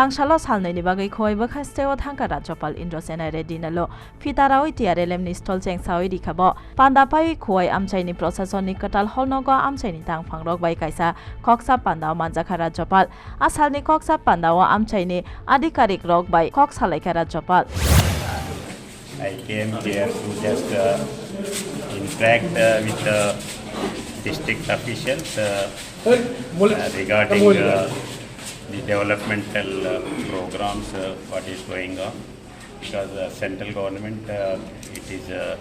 tangsalo salnai ni bagai khoi ba khasteo thangka rajopal indro senai reddy nalo phitarao tiarelem ni stol cheng sawi dikhabo panda pai khoi amchai ni procession ni katal holno go amchai ni tang phangrok bai kaisa koksa pandao manjakha rajopal asal ni koksa pandao amchai ni adhikarik rok bai koksa laikha rajopal I came here to just uh, interact uh, with the district officials uh, regarding uh, the developmental uh, programs, uh, what is going on. Because uh, central government, uh, it is uh,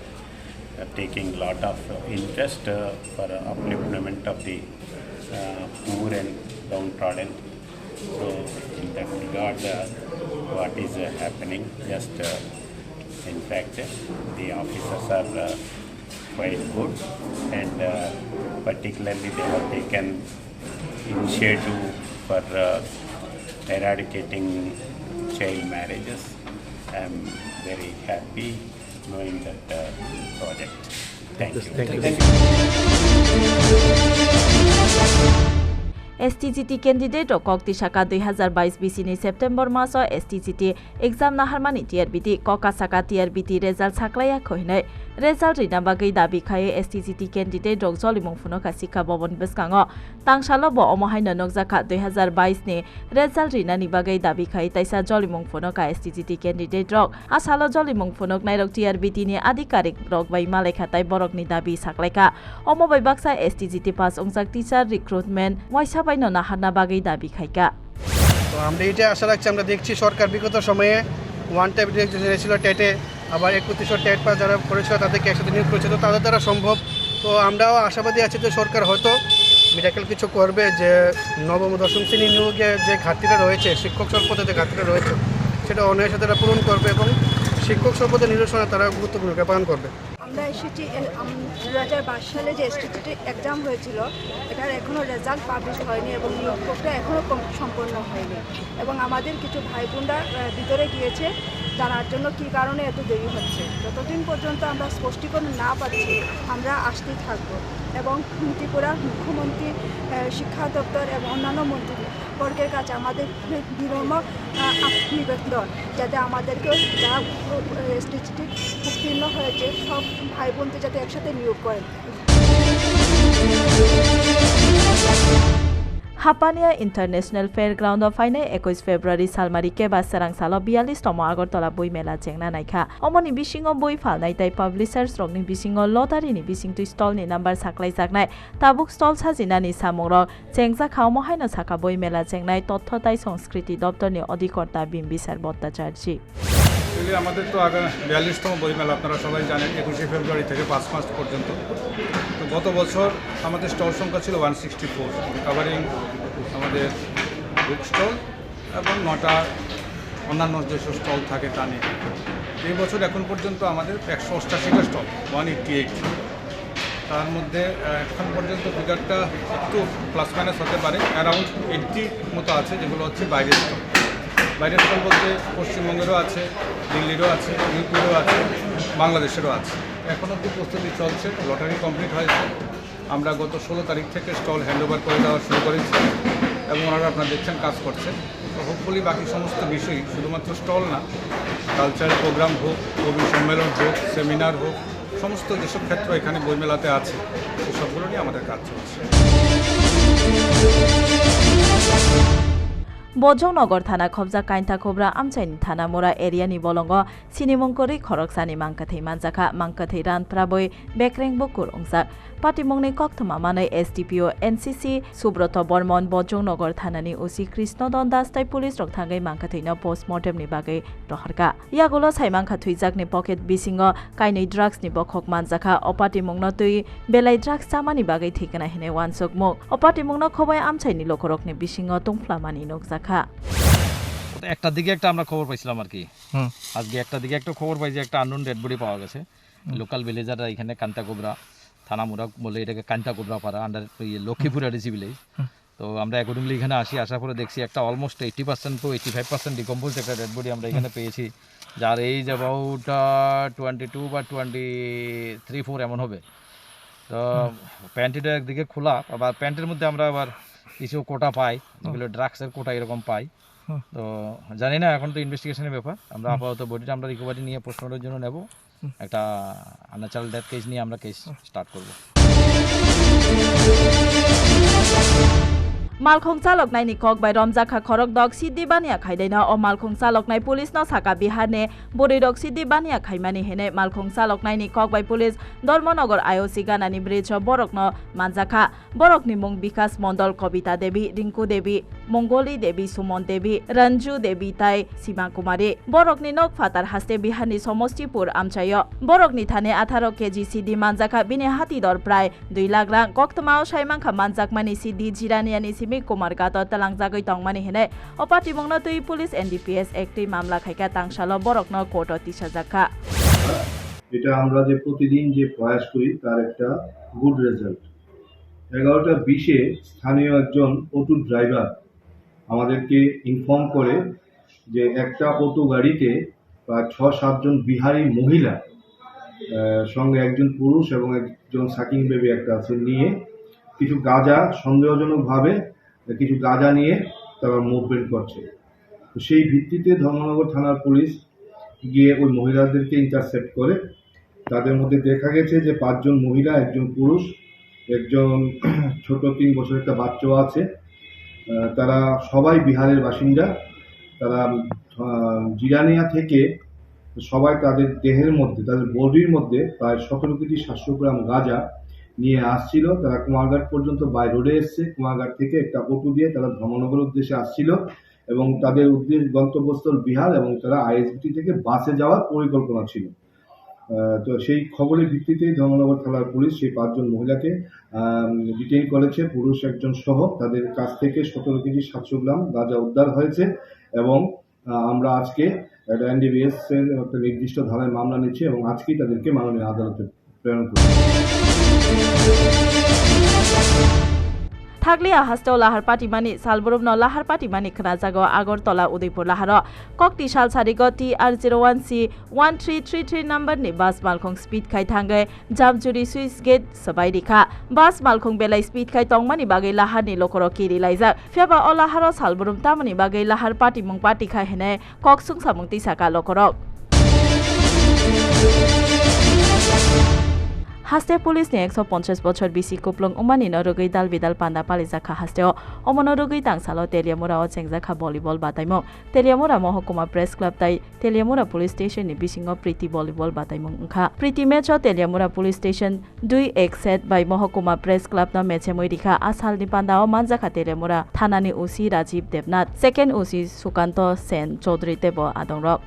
uh taking lot of uh, interest uh, for upliftment of the poor and downtrodden. So in that regard, what is happening, just in fact, the officers are quite good and particularly they have taken initiative for uh, eradicating child marriages. I'm very happy knowing that uh, project. Thank you. Thank, thank you. Thank you. Candidate ও কক তিসাকা দুই হাজার বাইশ বিসিনি September মাস STGT exam নাহারমানি TRBT ককা সাকা টিআরবিটি রেজাল্ট সাকলাইয়া খহিনাই রেজাল্ট রিনা বাগৈ দাবি খায়ে এসটিজিটি ক্যান্ডিডেট রক জলিমুং ফুনকা শিক্ষা ভবন বিসকাঙ তাংসালো ব অমহাইন নকজাখা দুই হাজার বাইশ নি রেজাল্ট রিনানি বাগৈ দাবি খাই তাইসা জলিমুং ফুনকা এসটিজিটি ক্যান্ডিডেট রক আসালো জলিমুং ফুনক নাইরক টিআরবিটি ni আধিকারিক রক বাই মালেখা তাই বরকনি দাবি সাকলাইকা অমবাই বাক্সা এসটিজিটি পাস অংজাক টিচার রিক্রুটমেন্ট ওয়াইসা বাইন নাহারনা বাগৈ দাবি খাইকা তো আমরা এটা আশা রাখছি, আমরা দেখছি সরকার বিগত সময়ে ওয়ান টাইপ ছিল টেটে, আবার একত্রিশশো টেট পাস যারা করেছিল তাদেরকে একসাথে নিয়োগ করেছিল তাদের দ্বারা সম্ভব। তো আমরাও আশাবাদী আছি যে সরকার হয়তো মিরাকেল কিছু করবে, যে নবম, দশম শ্রেণি নিয়োগে যে ঘাটতিটা রয়েছে, শিক্ষক সম্পদে যে ঘাটতিটা রয়েছে, সেটা অনায়াসে তারা পূরণ করবে এবং শিক্ষক সম্পদের নিরসনে তারা গুরুত্বপূর্ণ ভূমিকা পালন করবে। আমরা এসেছি দু হাজার বাইশ সালে যে এসটিটি এক্সাম হয়েছিল, এটার এখনও রেজাল্ট পাবলিশ হয়নি এবং নিয়োগ প্রক্রিয়া এখনও সম্পন্ন হয়নি। এবং আমাদের কিছু ভাই বোনরা ভিতরে গিয়েছে, জানার জন্য কী কারণে এত দেরি হচ্ছে। যতদিন পর্যন্ত আমরা স্পষ্টীকরণ না পাচ্ছি, আমরা আসতেই থাকব। এবং ত্রিপুরার মুখ্যমন্ত্রী শিক্ষা দপ্তর এবং অন্যান্য মন্ত্রী বর্গের কাছে আমাদের বিনম্র নিবেদন যাতে আমাদেরকে যা স্টিচটি উত্তীর্ণ হয়েছে, সব ভাই বোনকে যাতে একসাথে নিয়োগ করেন। হাপানিয়া ইণ্টাৰনেশ্যনেল ফেয়াৰ গ্ৰাউণ্ডৰ ফাইনে একৈশ ফেব্ৰুৱাৰী চালমাৰিকে বা চেৰাং চালত বিয়াল্লিছতম আগৰতলা বৈ মেলা জেংনা নাইখা। অমনি বিচিং বৈ ফাল নাই তাই পাব্লিছাৰ্ছ ৰগ্নি বিচিং লটাৰীনি বিচিংটো ষ্টলনি নাম্বাৰ চাকলাই জাগনাই তাবুক ষ্টল সাজিনানি চামুৰক। জেংজা খাও মহাইন চাকা বৈ মেলা জেংনাই তথ্য তাই সংস্কৃতি দপ্তৰনি অধিকৰ্তা বিম্বিচাৰ ভট্টাচাৰ্যী। অ্যাকচুয়ালি আমাদের তো আগামী বিয়াল্লিশতম বইমেলা আপনারা সবাই জানেন, একুশে ফেব্রুয়ারি থেকে পাঁচ মাস পর্যন্ত। তো গত বছর আমাদের স্টল সংখ্যা ছিল ওয়ান সিক্সটি ফোর কাভারিং আমাদের বুক স্টল এবং নটা অন্যান্য যেসব স্টল থাকে তা নিয়ে। এই বছর এখন পর্যন্ত আমাদের একশো অষ্টাশিটা স্টল ওয়ান এইটটি এইট তার মধ্যে এখন পর্যন্ত ফিগারটা একটু প্লাস মাইনাস হতে পারে অ্যারাউন্ড এইটটি মতো আছে, যেগুলো হচ্ছে বাইরের স্টল। বাইরের স্টল বলতে পশ্চিমবঙ্গেরও আছে, দিল্লিরও আছে, ইউপিরও আছে, বাংলাদেশেরও আছে। এখন অব্দি প্রস্তুতি চলছে, লটারি কমপ্লিট হয়েছে। আমরা গত ষোলো তারিখ থেকে স্টল হ্যান্ডওভার করে দেওয়া শুরু করেছি এবং ওনারা আপনারা দেখছেন কাজ করছে। তো হোপফুলি বাকি সমস্ত বিষয়ই, শুধুমাত্র স্টল না কালচারাল প্রোগ্রাম হোক, কবি সম্মেলন হোক সেমিনার হোক, সমস্ত যেসব ক্ষেত্র এখানে বইমেলাতে আছে সেই সবগুলো নিয়ে আমাদের কাজ চলছে। বজংনগর থানা খবজা কাইন্থা খবরা আমচাইনি থানা মোরা এরিয়ানি বলঙ্গ সিনিমংকরি খরকসানি মাংকাথৈ মানজাখা মাংকাথৈ রানপ্রাবই বেকরেংবো কুরংজাক পাটিমংনি কক্তমা মানে এসডিপিও এনসিসি সুব্রত বর্মন বজংনগর থানানি ওসি কৃষ্ণ দন্দাস তাই পুলিশ রংথাঙ্গাই মাংকাথৈন পোস্টমর্টেমনি বাগৈ রহরকা। ইয়াগুলো সাইমাংখাথৈজাকনি পকেট বিসিঙ্গ কাইনি ড্রাগসনি বখক মানজাখা। অপাটিমংন তুই বেলাই ড্রাগস চামানি বাগৈ থিকনা হেনে ওয়ানসকমুক অপাটিমংন খবাই আমচাইনি লোকরকনি বিসিঙ্গ টংফ্লামানি নকজাক তো একটা দিকে একটা আমরা খবর পাইছিলাম আর কি। আজকে একটা দিকে একটা খবর পাই যে একটা আননোন ডেড বডি পাওয়া গেছে। লোকাল ভিলেজাররা এখানে কান্তাকোবরা থানামুরা বলে এটাকে কান্তাকোবরা পাড়া আন্ডার লক্ষ্মীপুর আরএসি ভিলেজ তো আমরা অ্যাকর্ডিংলি এখানে আসি আসার পরে দেখছি একটা almost eighty percent to eighty five percent decompose একটা ডেড বডি আমরা এখানে পেয়েছি। যার এইজ অ্যাবাউট টোয়েন্টি টু বা টোয়েন্টি থ্রি ফোর এমন হবে। তো প্যান্টিটা একদিকে খোলা আবার প্যান্টের মধ্যে আমরা আবার কিছু কোটা পাই যেগুলো ড্রাগসের কোটা এরকম পাই। তো জানি না এখন তো ইনভেস্টিগেশনের ব্যাপার। আমরা আপাতত বডিটা আমরা রিকভারি নিয়ে পোস্টমর্টমের জন্য নেব। একটা আনাচাল ডেথ কেস নিয়ে আমরা কেস স্টার্ট করব। মালখং চালকনাই ni kok bai romjaka khorok dok sidi bania khaidaina o malkhung চালকনাই পুলিশ ন সাকা বিহারনে বড়ি ডক সিদি বানিয়া খাইমানি হেনে। মালখং চালকনাই ni kok bai police Dharmanagar IOC গানানি bridge বরক ন মানজাখা। বরক ni mung বিকাশ মন্ডল কবিতা দেবী রিঙ্কু দেবী মঙ্গলি দেবী সুমন দেবী রঞ্জু দেবী তাই সীমা কুমারী বরকনি নক ফাতার হাস্তে বিহারনি সমষ্টিপুর আমচায় বরকনি থানে আঠারো কেজি সিদি মানজাখা। বিনি হাতি দর প্রায় দুই লাখ রাং কক্তমাও সাইমাংখা মানজাকমানি সিদি জিরানিয়ানি সিমি কুমার গাত তালাংজাগৈ তংমানি হেনে অপাতি মংনা তুই পুলিশ এনডিপিএস একটি মামলা খাইকা তাংশাল বরকন কোর্ট তিসাজাখা এটা আমরা যে প্রতিদিন যে প্রয়াস করি, তার একটা গুড রেজাল্ট এগারোটা বিশে স্থানীয় একজন অটো ড্রাইভার আমাদেরকে ইনফর্ম করে যে একটা অটো গাড়িতে প্রায় ছ সাতজন বিহারি মহিলা সঙ্গে একজন পুরুষ এবং একজন সাকিং বেবি একটা আছে, নিয়ে কিছু গাঁজা সন্দেহজনকভাবে কিছু গাঁজা নিয়ে তারা মুভমেন্ট করছে। তো সেই ভিত্তিতে ধর্মনগর থানার পুলিশ গিয়ে ওই মহিলাদেরকে ইন্টারসেপ্ট করে। তাদের মধ্যে দেখা গেছে যে পাঁচজন মহিলা, একজন পুরুষ, একজন ছোট তিন বছর একটা বাচ্চাও আছে। তারা সবাই বিহারের বাসিন্দা। তারা জিরানিয়া থেকে সবাই তাদের দেহের মধ্যে, তাদের বডির মধ্যে প্রায় সতেরো কেজি সাতশো গ্রাম গাঁজা নিয়ে আসছিল। তারা কুমারঘাট পর্যন্ত বাই রোডে এসছে। কুমারঘাট থেকে একটা অটো দিয়ে তারা ধর্মনগর উদ্দেশ্যে আসছিল এবং তাদের উদ্দেশ্য গন্তব্যস্থল বিহার এবং তারা আইএসবিটি থেকে বাসে যাওয়ার পরিকল্পনা ছিল। তো সেই খবরের ভিত্তিতেই ধর্মনগর থানার পুলিশ সেই পাঁচজন মহিলাকে ডিটেইন করেছে। পুরুষ একজন সহ তাদের কাছ থেকে সতেরো কেজি সাতশো গ্রাম গাঁজা উদ্ধার হয়েছে এবং আমরা আজকে এনডিবিএস এর একটা নির্দিষ্ট ধারায় মামলা নিচ্ছি এবং আজকেই তাদেরকে মাননীয় আদালতে প্রেরণ করছি থাকলিয়া হাস্তেও লাহার পাটিমানি সালবরুম ন লাহার পাটিমানি খনাজাগো আগরতলা উদয়পুর লাহার ককটি সাল সারিগ টি আর zero one C one three three three number ni bus মালখং speed খাই থাঙ্গে জামজুরি সুইস গেট সবাই রিখা বাস মালখং বেলাই স্পিড খাই তংমানি বাগৈ লাহার ni lokoro kiri laijak ফেবা o lahar salburum tamani বাগৈ লাহার পাটিমুং পাটি খাই হেনে cock সুং samung tisaka lokorok হাস্তে police নি একশো পঞ্চাশ বছর বিসি কুপ্লং উমানি নরগৈ দাল বিদাল পান্ডা পালিজাখা হাস্তেও অমনরগৈ তাংসালো তেলিয়ামুরাও চেংজাখা ভলিবল বাতাইমুং তেলিয়ামুরা মহকুমা প্রেস ক্লাব তাই Teliamura police station ni bisingo প্রীতি ভলিবল বাতাইমুং ওংখা প্রীতি মেচো তেলিয়ামুরা পুলিশ স্টেশন দুই এক সেট বাই মহকুমা প্রেস ক্লাব ন মেচে মৈরিখা আসাল নি পান্ডাও মানজাখা Teliamura থানানি OC Rajib Debnath second OC Sukanta Sen Chowdhury Deb আদংরক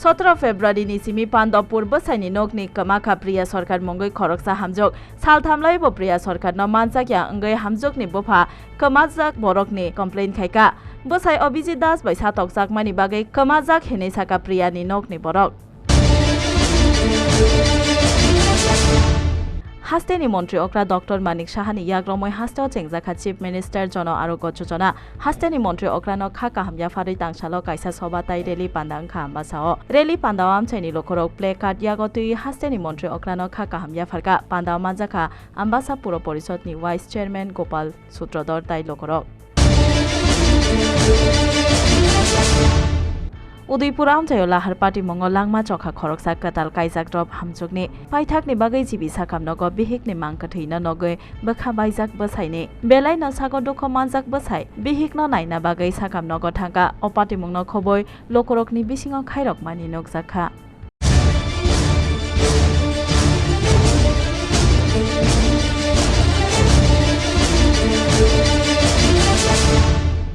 सत्र फेब्रुवारिनि सिमी पान्द पूर्व नोक नग कमाखा प्रिया सरकार मङ्गै खरक्सा हामजोग। सालथामलाई बो प्रिया सरकार न मानसा क्या अङ्गै हामजोक नि बोफा कमाजाक बरकने कम्प्लेन खाइका। बसाइ अभिजित दास भैसा तक्जाक नि बागै कमाजाक हेनेसाका प्रिया नि नग ने बरक। হাস্তেনি মন্ত্রী অকরা ডক্টর মানিক সাহানি ইয়াগ্রময় হাস্তেও চেংজাখা চিফ মিনিস্টার জন আরোগ্য যোজনা। হাস্তেনি মন্ত্রী অকরানো খা কাহাময়া ফারি তাংসালো কাইসা সবা তাই রেলি পান্দাং খাহামবা সাও রেলি আমচাইনি লখরক প্লে কার্ড ইয়াগতুই হাস্তেনি মন্ত্রী অকরানো খা কাহাময়া ফারকা পান্দাও মানজাখা আম্বাসা পুর পরিষদনি ভাইস চেয়ারম্যান গোপাল সূত্রধর তাই লখরক उदयपुर आमचायो लाहार पार्टी मंग लांगमा चखा खरकसा कताल काइजाक ड्रप हामचोकनि पाइथाकनि बागै जिबि साखाम नग बिहिकनि मांक थैन नगै बखा बाइजाक बसाइने बेलाय न साग दुख मानजाक बसाइ बिहिक न नाइना बागै साखाम नग थांगा अपाति मंग न खबै लोकरकनि बिसिङ खाइरक मानि नगजाखा